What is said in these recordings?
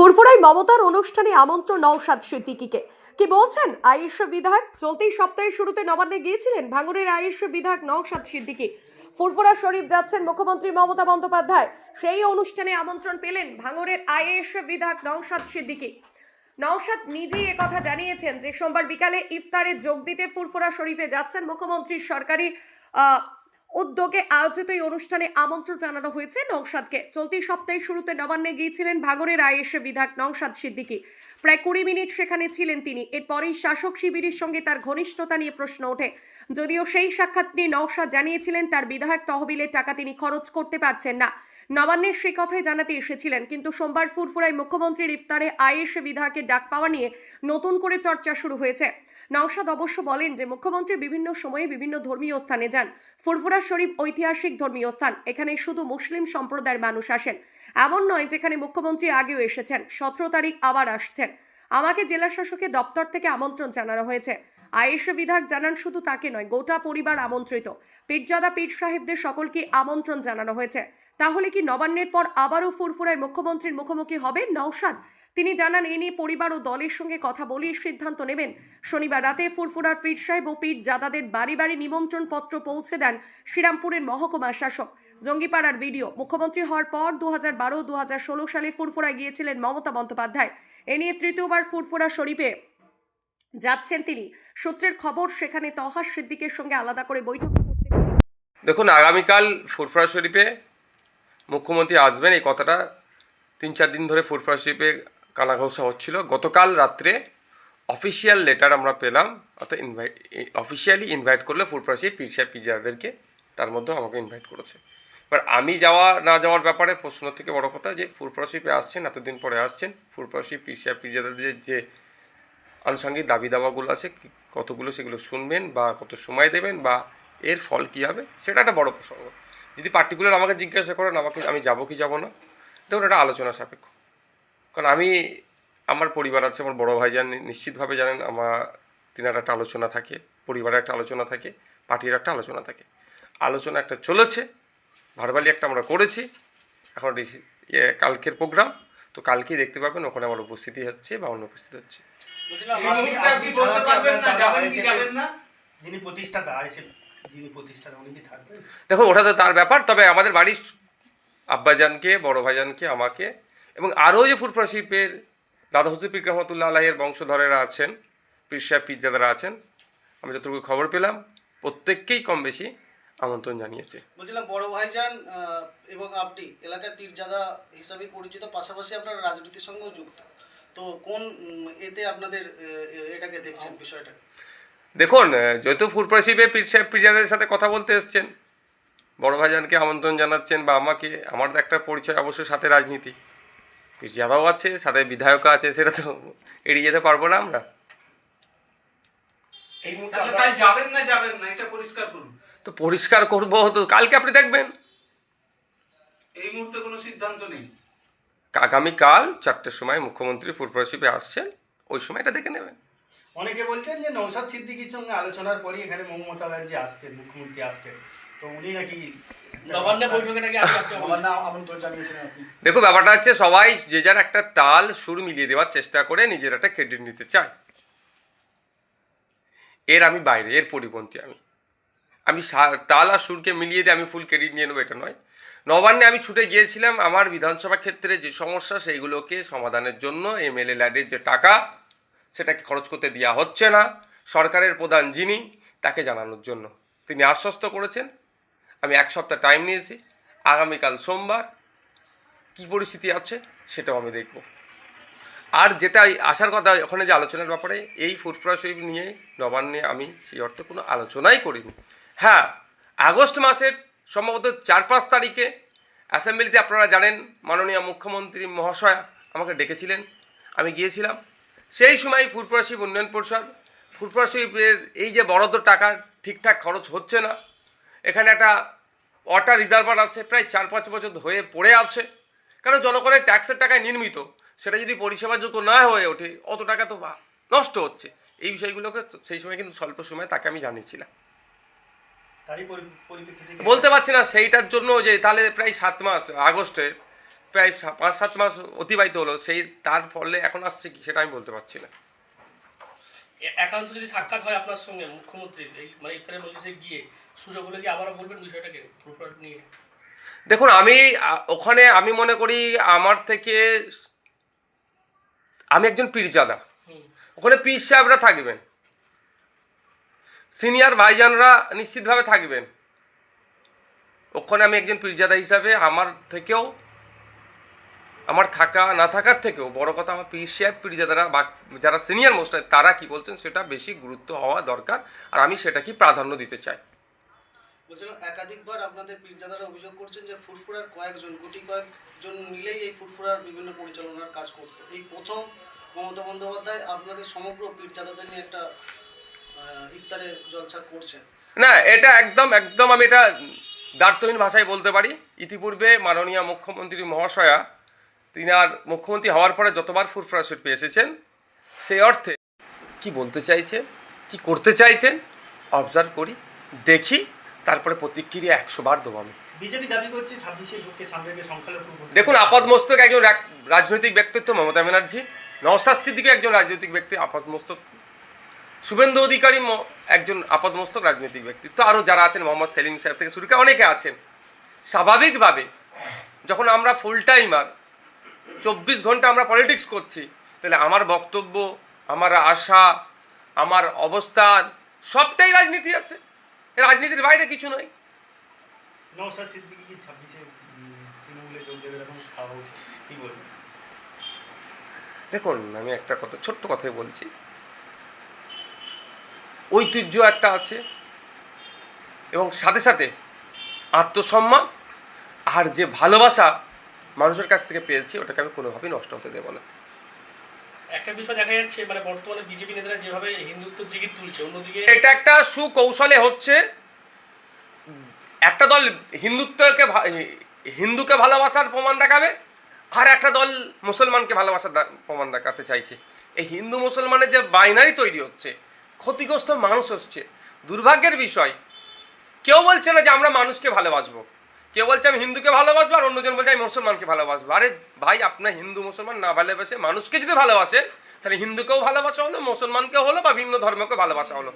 ফুরফুরায় মমতার অনুষ্ঠানে আমন্ত্রণ নওশাদ সিদ্দিকিকে। কি বলছেন আয়েশ বিধায়ক? চলতি সপ্তাহের শুরুতে নবান্নে গিয়েছিলেন ভাঙড়ের আয়েশ বিধায়ক নওশাদ সিদ্দিকি। ফুরফুরা শরীফ যাচ্ছেন মুখ্যমন্ত্রী মমতা বন্দ্যোপাধ্যায়। সেই অনুষ্ঠানে আমন্ত্রণ পেলেন ভাঙড়ের আইএস বিধায়ক নওশাদ সিদ্দিকি। নওশাদ নিজেই একথা জানিয়েছেন যে সোমবার বিকালে ইফতারে যোগ দিতে ফুরফুরা শরীফে যাচ্ছেন মুখ্যমন্ত্রীর সরকারি উদ্যোগে আয়োজিত এই অনুষ্ঠানে আমন্ত্রণ জানানো হয়েছে নওশাদকে। চলতি সপ্তাহের শুরুতে নবান্নে গিয়েছিলেন ভাগরের আইএসএ বিধায়ক নওশাদ সিদ্দিকি। প্রায় কুড়ি মিনিট সেখানে ছিলেন তিনি। এরপরেই শাসক শিবিরের সঙ্গে তার ঘনিষ্ঠতা নিয়ে প্রশ্ন ওঠে। যদিও সেই সাক্ষাৎ নিয়ে নওশাদ জানিয়েছিলেন, তার বিধায়ক তহবিলের টাকা তিনি খরচ করতে পারছেন না। নবান্নের সে কথাই জানাতে এসেছিলেন, কিন্তু সোমবার ফুরফুরায় মুখ্যমন্ত্রীর ইফতারে আইএসএ বিধায়কের ডাক পাওয়া নিয়ে নতুন করে চর্চা শুরু হয়েছে। নওশাদ অবশ্য বলেন যে, মুখ্যমন্ত্রী বিভিন্ন সময়ে বিভিন্ন ধর্মীয় স্থানে যান। ফুরফুরা শরীফ ঐতিহাসিক ধর্মীয় স্থান। এখানে শুধু মুসলিম সম্প্রদায়ের মানুষ আসেন। এমন নয় যেখানে মুখ্যমন্ত্রী আগেও এসেছেন। সতেরো তারিখ আবার আসছেন। আমাকে জেলা শাসকের দপ্তর থেকে আমন্ত্রণ জানানো হয়েছে। আয়েশা বিধায়ক জানান, শুধু তাকে নয়, গোটা পরিবার আমন্ত্রিত। পীরজাদা পীর সাহেবদের সকলকে আমন্ত্রণ জানানো হয়েছে। তাহলে কি নবান্নের পর আবারও ফুরফুরায় মুখ্যমন্ত্রীর মুখোমুখি হবে নওশাদ? তিনি জানান, এ নিয়ে পরিবার ও দলের সঙ্গে কথা বলেই সিদ্ধান্ত নেবেন। শনিবার রাতে ফুরফুরার পীর সাহেব ও পীর জাদাদের বাড়ি বাড়ি নিমন্ত্রণ পত্র পৌঁছে দেন শ্রীরামপুরের মহকুমা শাসক। জঙ্গিপাড়ার ভিডিও মুখ্যমন্ত্রী হওয়ার পর দু হাজার বারো দু হাজার ষোলো সালে ফুরফুরায় গিয়েছিলেন মমতা বন্দ্যোপাধ্যায়। এ নিয়ে তৃতীয়বার ফুরফুরা শরীফে যাচ্ছেন তিনি। সূত্রের খবর, সেখানে তহার সিদ্দিকের সঙ্গে আলাদা করে বৈঠক দেখুন, আগামীকাল ফুরফুরা শরীফে মুখ্যমন্ত্রী আসবেন, এই কথাটা তিন চার দিন ধরে ফুরফুরা শরীফে কানাঘোষা হচ্ছিল। গতকাল রাত্রে অফিসিয়াল লেটার আমরা পেলাম, অর্থাৎ ইনভাইট অফিসিয়ালি ইনভাইট করলে শরীফ পিসা, পিজাদেরকে তার মধ্যে আমাকে ইনভাইট করেছে। এবার আমি যাওয়া, না যাওয়ার ব্যাপারে প্রশ্ন থেকে বড় কথা যে শরীফে আসছেন, এতদিন পরে আসছেন শরীফ পিসা পিজাদের যে আনুষঙ্গিক দাবি দাওয়াগুলো আছে কতগুলো সেগুলো শুনবেন বা কত সময় দেবেন বা এর ফল কী হবে, সেটা একটা বড় প্রসঙ্গ। যদি পার্টিকুলার আমাকে জিজ্ঞাসা করেন, আমাকে, আমি যাব কি যাব না দেখুন এটা আলোচনা সাপেক্ষ। কারণ আমি আমার পরিবার আছে আমার বড় ভাইজান নিশ্চিতভাবে জানেন আমার তিনার একটা আলোচনা থাকে পরিবারের একটা আলোচনা থাকে পার্টির একটা আলোচনা থাকে। আলোচনা একটা চলেছে ভারবালি একটা আমরা করেছি এখন ইয়ে কালকের প্রোগ্রাম তো কালকেই দেখতে পাবেন ওখানে আমার উপস্থিতি হচ্ছে বা অন্য অনুপস্থিত হচ্ছে। দেখুন ওটা তো তার ব্যাপার তবে আমাদের বাড়ির আব্বাজানকে বড় ভাইজানকে আমাকে এবং আরও যে ফুরফুরা শিল্পের দাদা হুজুর পিক রহমতুল্লাহ আলাহের বংশধরেরা আছেন পীর সাহেব পিজ্জাদারা আছেন আমি যতটুকু খবর পেলাম প্রত্যেককেই কম বেশি আমন্ত্রণ জানিয়েছে। বলছিলাম বড় ভাইজান এবং আপনি এলাকার পীরজাদা হিসাবে পরিচিত পাশাপাশি আপনারা রাজনীতির সঙ্গেও যুক্ত। তো কোন এতে আপনাদের এটাকে দেখছেন বিষয়টা দেখুন যেহেতু ফুরফুরা শিল্পে পীর সাহেব পিজ্জাদের সাথে কথা বলতে এসছেন বড় ভাইজানকে আমন্ত্রণ জানাচ্ছেন বা আমাকে আমার তো একটা পরিচয় অবশ্যই সাথে রাজনীতি। পিজ্জাদাও আছে সাথে বিধায়ক আছে সেটা তো এড়িয়ে যেতে পারব না আমরা। এই মুহূর্তে তাই যাবেন না যাবেন না? এটা পরিষ্কার করুন। তো পরিষ্কার করব তো কালকে আপনি দেখবেন। এই মুহূর্তে কোনো সিদ্ধান্ত নেই। আগামীকাল চারটের সময় মুখ্যমন্ত্রী পূর্ব শিপে আসছেন ওই সময় এটা দেখে নেবেন। অনেকে বলছেন যে নৌসাদ সিদ্দিকির সঙ্গে আলোচনার পরই এখানে মমতা ব্যানার্জি আসছেন মুখ্যমন্ত্রী আসছেন। তো উনি নাকি দেখো ব্যাপারটা হচ্ছে সবাই যে যার একটা তাল সুর মিলিয়ে দেওয়ার চেষ্টা করে নিজের একটা ক্রেডিট নিতে চায়। এর আমি বাইরে এর পরিপন্থী আমি। আমি সা- তাল আর সুরকে মিলিয়ে দিয়ে আমি ফুল ক্রেডিট নিয়ে নেব এটা নয়। নবান্নে আমি ছুটে গিয়েছিলাম আমার বিধানসভা ক্ষেত্রে যে সমস্যা সেইগুলোকে সমাধানের জন্য এমএলএ ল্যাডের যে টাকা সেটাকে খরচ করতে দেওয়া হচ্ছে না। সরকারের প্রধান যিনি, তাকে জানানোর জন্য। তিনি আশ্বস্ত করেছেন। আমি এক সপ্তাহ টাইম নিয়েছি। আগামীকাল সোমবার কী পরিস্থিতি আছে সেটাও আমি দেখব। আর যেটা আসার কথা, ওখানে যে আলোচনার ব্যাপারে, এই শরীফ নিয়ে, নবান্নে আমি সেই অর্থে কোনো আলোচনাই করিনি। হ্যাঁ আগস্ট মাসের সম্ভবত চার পাঁচ তারিখে অ্যাসেম্বলিতে আপনারা জানেন, মাননীয় মুখ্যমন্ত্রী মহাশয়া আমাকে ডেকেছিলেন। আমি গিয়েছিলাম। সেই সময় ফুরফুরা শরীফ উন্নয়ন পরিষদ ফুরফুরা শরীফের এই যে বরাদ্দ টাকা ঠিকঠাক খরচ হচ্ছে না এখানে একটা ওয়াটার রিজার্ভার আছে প্রায় চার পাঁচ বছর হয়ে পড়ে আছে। কারণ জনগণের ট্যাক্সের টাকায় নির্মিত সেটা যদি পরিষেবাযোগ্য না হয়ে ওঠে অত টাকা তো নষ্ট হচ্ছে। এই বিষয়গুলোকে সেই সময় কিন্তু স্বল্প সময়ে তাকে আমি জানিয়েছিলাম। বলতে পারছি না সেইটার জন্য যে তাহলে প্রায় সাত মাস আগস্টের প্রায় পাঁচ সাত মাস অতিবাহিত হলো সেই তার ফলে এখন আসছে কি সেটা আমি বলতে পারছি না। একান্ত যদি সাক্ষাৎ হয় আপনার সঙ্গে মুখ্যমন্ত্রীর এই মানে ইফতারের মজলিসে গিয়ে সুযোগ হলে কি আবারও বলবেন বিষয়টাকে নিয়ে? দেখুন আমি ওখানে আমি মনে করি আমার থেকে আমি একজন পীরজাদা। ওখানে পীর সাহেবরা থাকবেন। সিনিয়র ভাইজানরা নিশ্চিতভাবে থাকবেন। ওখানে আমি একজন পীরজাদা হিসাবে আমার থেকেও আমার থাকা না থাকার থেকেও বড় কথা আমার পীর সাহেব পীরজাদারা বা যারা সিনিয়র মোস্ট তারা কি বলছেন? সেটা বেশি গুরুত্ব হওয়া দরকার আর আমি সেটাকে প্রাধান্য দিতে চাই? বলছিলাম একাধিকবার আপনাদের পীরজাদারা অভিযোগ করছেন যে ফুরফুরার কয়েকজন গুটি কয়েকজন মিলেই এই ফুরফুরার বিভিন্ন পরিচালনার কাজ করতো। এই প্রথম মমতা বন্দ্যোপাধ্যায় আপনাদের সমগ্র পীরজাদাদের নিয়ে একটা ইফতারে জলসা করছেন। না এটা একদম একদম আমি এটা দ্বার্থহীন ভাষায় বলতে পারি। ইতিপূর্বে মাননীয় মুখ্যমন্ত্রী মহাশয়া তিনি আর মুখ্যমন্ত্রী হওয়ার পরে যতবার ফুরফুরা পেয়ে এসেছেন সেই অর্থে কি বলতে চাইছেন কি করতে চাইছেন অবজার্ভ করি দেখি তারপরে প্রতিক্রিয়া একশো বার দেবো আমি। দেখুন আপাদমস্তক একজন রাজনৈতিক ব্যক্তিত্ব মমতা ব্যানার্জি নওসাদ সিদ্দিকী একজন রাজনৈতিক ব্যক্তি আপাদমস্তক শুভেন্দু অধিকারী ম- একজন আপাদমস্তক রাজনৈতিক ব্যক্তিত্ব। আরও যারা আছেন মোহাম্মদ সেলিম সাহেব থেকে শুরু করে অনেকে আছেন। স্বাভাবিকভাবে যখন আমরা ফুল টাইমার চব্বিশ ঘণ্টা আমরা পলিটিক্স করছি। তাহলে আমার বক্তব্য আমার আশা আমার অবস্থান সবটাই রাজনীতি আছে। রাজনীতির বাইরে কিছু নয়। দেখুন আমি একটা কথা ছোট্ট কথাই বলছি। ঐতিহ্য একটা আছে এবং সাথে সাথে আত্মসম্মান আর যে ভালোবাসা মানুষের কাছ থেকে পেয়েছি ওটাকে আমি কোনোভাবেই নষ্ট হতে দেবো না। একটা বিষয় দেখা যাচ্ছে মানে বর্তমানে বিজেপি নেতারা যেভাবে হিন্দুত্ব জিগির তুলছে অন্যদিকে এটা একটা সুকৌশলে হচ্ছে একটা দল হিন্দুত্বকে হিন্দুকে ভালোবাসার প্রমাণ দেখাবে আর একটা দল মুসলমানকে ভালোবাসার প্রমাণ দেখাতে চাইছে। এই হিন্দু মুসলমানের যে বাইনারি তৈরি হচ্ছে ক্ষতিগ্রস্ত মানুষ হচ্ছে দুর্ভাগ্যের বিষয়। কেউ বলছে না যে আমরা মানুষকে ভালোবাসবো। কেউ বলছে আমি হিন্দুকে ভালোবাসবো আর অন্যজন বলছে আমি মুসলমানকে ভালোবাসবো? আরে ভাই আপনার হিন্দু মুসলমান না ভালোবাসে মানুষকে যদি ভালোবাসেন তাহলে হিন্দুকেও ভালোবাসা হলো, মুসলমানকেও হলো বা ভিন্ন ধর্মকে ভালোবাসা হলো।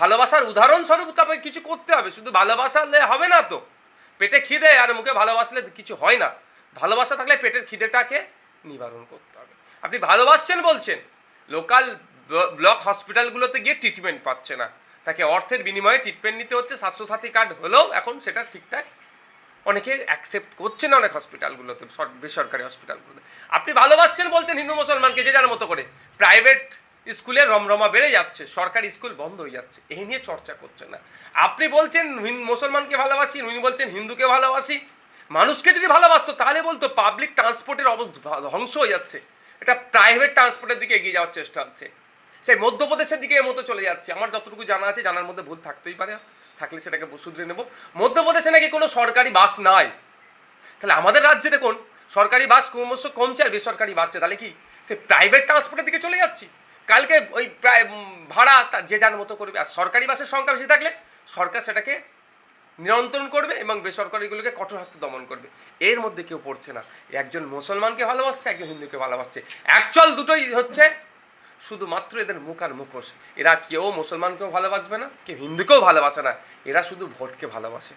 ভালোবাসার উদাহরণস্বরূপ তারপরে কিছু করতে হবে, শুধু ভালোবাসালে হবে না তো। পেটে খিদে আর মুখে ভালোবাসলে কিছু হয় না। ভালোবাসা থাকলে পেটের খিদেটাকে নিবারণ করতে হবে। আপনি ভালোবাসছেন বলছেন, লোকাল ব্লক হসপিটালগুলোতে গিয়ে ট্রিটমেন্ট পাচ্ছে না। তাকে অর্থের বিনিময়ে ট্রিটমেন্ট নিতে হচ্ছে, স্বাস্থ্যসাথী কার্ড হলেও এখন সেটা ঠিকঠাক অনেকে অ্যাকসেপ্ট করছে না অনেক হসপিটালগুলোতে সর- বেসরকারি হসপিটালগুলোতে আপনি ভালোবাসছেন বলছেন হিন্দু মুসলমানকে যে যার মতো করে। প্রাইভেট স্কুলে রমরমা বেড়ে যাচ্ছে, সরকারি স্কুল বন্ধ হয়ে যাচ্ছে এই নিয়ে চর্চা করছে না। আপনি বলছেন মুসলমানকে ভালোবাসি, উনি বলছেন হিন্দুকে ভালোবাসি। মানুষকে যদি ভালোবাসতো, তাহলে বলতো পাবলিক ট্রান্সপোর্টের অবস্থা ধ্বংস হয়ে যাচ্ছে। এটা প্রাইভেট ট্রান্সপোর্টের দিকে এগিয়ে যাওয়ার চেষ্টা হচ্ছে। সেই মধ্যপ্রদেশের দিকে এর মতো চলে যাচ্ছে। আমার যতটুকু জানা আছে, জানার মধ্যে ভুল থাকতেই পারে। থাকলে সেটাকে শুধরে নেব। মধ্যপ্রদেশে নাকি কোনো সরকারি বাস নাই। তাহলে আমাদের রাজ্যে দেখুন, সরকারি বাস ক্রমশ কমছে আর বেসরকারি বাড়ছে। তাহলে কি সে প্রাইভেট ট্রান্সপোর্টের দিকে চলে যাচ্ছি? কালকে ওই প্রায় ভাড়া যে যার মতো করবে। আর সরকারি বাসের সংখ্যা বেশি থাকলে সরকার সেটাকে নিয়ন্ত্রণ করবে এবং বেসরকারিগুলোকে কঠোর হস্তে দমন করবে। এর মধ্যে কেউ পড়ছে না। একজন মুসলমানকে ভালোবাসছে, একজন হিন্দুকে ভালোবাসছে। অ্যাকচুয়াল দুটোই হচ্ছে শুধুমাত্র এদের মুখ আর মুখোশ। এরা কেউ মুসলমানকেও ভালোবাসবে না কেউ হিন্দুকেও ভালোবাসে না। এরা শুধু ভোটকে ভালোবাসে।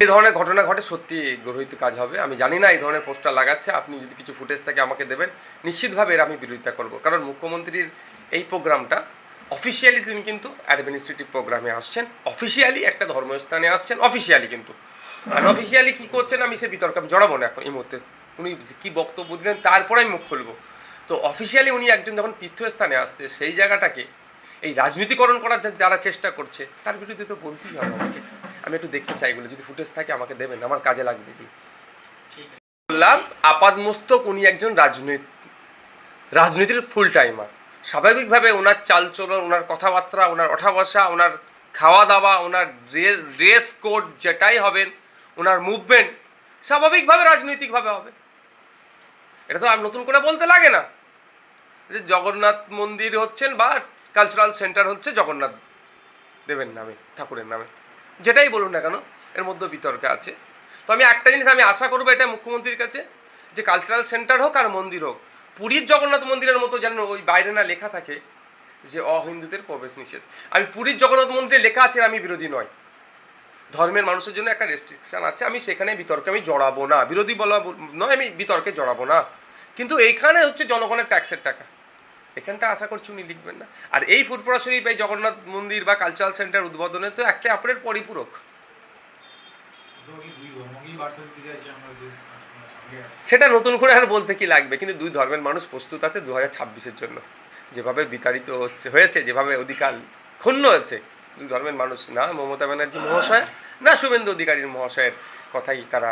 এই ধরনের ঘটনা ঘটে সত্যি গর্হিত কাজ হবে। আমি জানি না এই ধরনের পোস্টার লাগাচ্ছে। আপনি যদি কিছু ফুটেজ থেকে আমাকে দেবেন। নিশ্চিতভাবে এর আমি বিরোধিতা করব। কারণ মুখ্যমন্ত্রীর এই প্রোগ্রামটা অফিসিয়ালি তিনি কিন্তু অ্যাডমিনিস্ট্রেটিভ প্রোগ্রামে আসছেন। অফিসিয়ালি একটা ধর্মস্থানে আসছেন অফিসিয়ালি কিন্তু। আর অফিসিয়ালি কী করছেন আমি সে বিতর্ক আমি জড়াবো না এখন এই মুহূর্তে। উনি কী বক্তব্য দিলেন তারপরে আমি মুখ খুলবো। তো অফিসিয়ালি উনি একজন যখন তীর্থস্থানে আসছে সেই জায়গাটাকে এই রাজনীতিকরণ করার যারা চেষ্টা করছে তার বিরুদ্ধে তো বলতেই হবে আমাকে। আমি একটু দেখতে চাই এগুলো যদি ফুটেজ থাকে আমাকে দেবেন আমার কাজে লাগবে এগুলো। ঠিক আছে। বললাম আপাদমস্তক উনি একজন রাজনীতি রাজনীতির ফুল টাইমার স্বাভাবিকভাবে ওনার চালচলন ওনার কথাবার্তা ওনার ওঠা বসা ওনার খাওয়া দাওয়া ওনার ড্রেস কোড যেটাই হবেন ওনার মুভমেন্ট স্বাভাবিকভাবে রাজনৈতিকভাবে হবে। এটা তো আর নতুন করে বলতে লাগে না। যে জগন্নাথ মন্দির হচ্ছেন বা কালচারাল সেন্টার হচ্ছে জগন্নাথ দেবের নামে, ঠাকুরের নামে। যেটাই বলুন না কেন, এর মধ্যে বিতর্ক আছে। তো আমি একটা জিনিস আমি আশা করব এটা মুখ্যমন্ত্রীর কাছে, যে কালচারাল সেন্টার হোক আর মন্দির হোক, পুরীর জগন্নাথ মন্দিরের মতো যেন ওই বাইরে না লেখা থাকে যে অহিন্দুদের প্রবেশ নিষেধ। আমি পুরীর জগন্নাথ মন্দিরে লেখা আছে, আমি বিরোধী নয়। ধর্মের মানুষের জন্য একটা রেস্ট্রিকশন আছে, আমি সেখানে বিতর্কে আমি জড়াবো না। বিরোধী বলা নয়, আমি বিতর্কে জড়াবো না। কিন্তু এইখানে হচ্ছে জনগণের ট্যাক্সের টাকা। এখানটা আশা করছি উনি লিখবেন না। আর এই ফুরফুরা শরীফ এই জগন্নাথ মন্দির বা কালচারাল সেন্টার উদ্বোধনে তো একটা অপরের পরিপূরক। সেটা নতুন করে আর বলতে কি লাগবে? কিন্তু দুই ধর্মের মানুষ প্রস্তুত আছে দু হাজার ছাব্বিশের জন্য। যেভাবে বিতাড়িত হচ্ছে, হয়েছে, যেভাবে অধিকার ক্ষুণ্ণ হয়েছে, দুই ধর্মের মানুষ, না মমতা ব্যানার্জি মহাশয়, না শুভেন্দু অধিকারীর মহাশয়ের কথাই তারা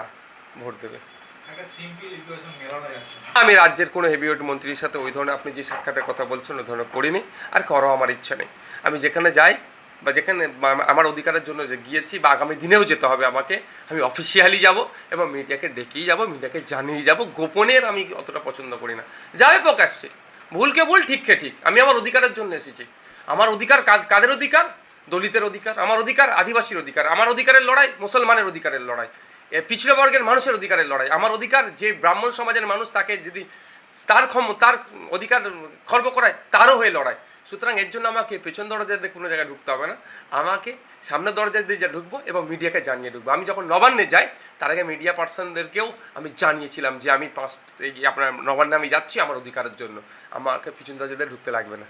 ভোট দেবে। আমি রাজ্যের কোনো হেভিওয়েট মন্ত্রীর সাথে ওই ধরনের আপনি যে সাক্ষাতের কথা বলছেন, ওই ধরনের করিনি। আর করো, আমার ইচ্ছা নেই। আমি যেখানে যাই বা যেখানে আমার অধিকারের জন্য যে গিয়েছি বা আগামী দিনেও যেতে হবে আমাকে, আমি অফিসিয়ালি যাব এবং মিডিয়াকে ডেকেই যাব, মিডিয়াকে জানিয়ে যাব। গোপনের আমি অতটা পছন্দ করি না। যাবে প্রকাশ্যে ভুলকে ভুল, ঠিককে ঠিক। আমি আমার অধিকারের জন্য এসেছি। আমার অধিকার কাদের অধিকার? দলিতের অধিকার। আমার অধিকার আদিবাসীর অধিকার। আমার অধিকারের লড়াই মুসলমানের অধিকারের লড়াই। পিছড়ে বর্গের মানুষের অধিকারের লড়াই। আমার অধিকার যে ব্রাহ্মণ সমাজের মানুষ তাকে যদি তার ক্ষম, তার অধিকার খর্ব করায়, তারও হয়ে লড়াই সুতরাং এর জন্য আমাকে পেছন দরজা দিয়ে কোনো জায়গায় ঢুকতে হবে না। আমাকে সামনে দরজা দিয়ে যা ঢুকবো এবং মিডিয়াকে জানিয়ে ঢুকবো। আমি যখন নবান্নে যাই, তার আগে মিডিয়া পার্সনদেরকেও আমি জানিয়েছিলাম যে আমি পাঁচ, এই আপনার নবান্নে আমি যাচ্ছি আমার অধিকারের জন্য। আমাকে পিছন দরজা দিয়ে ঢুকতে লাগবে না।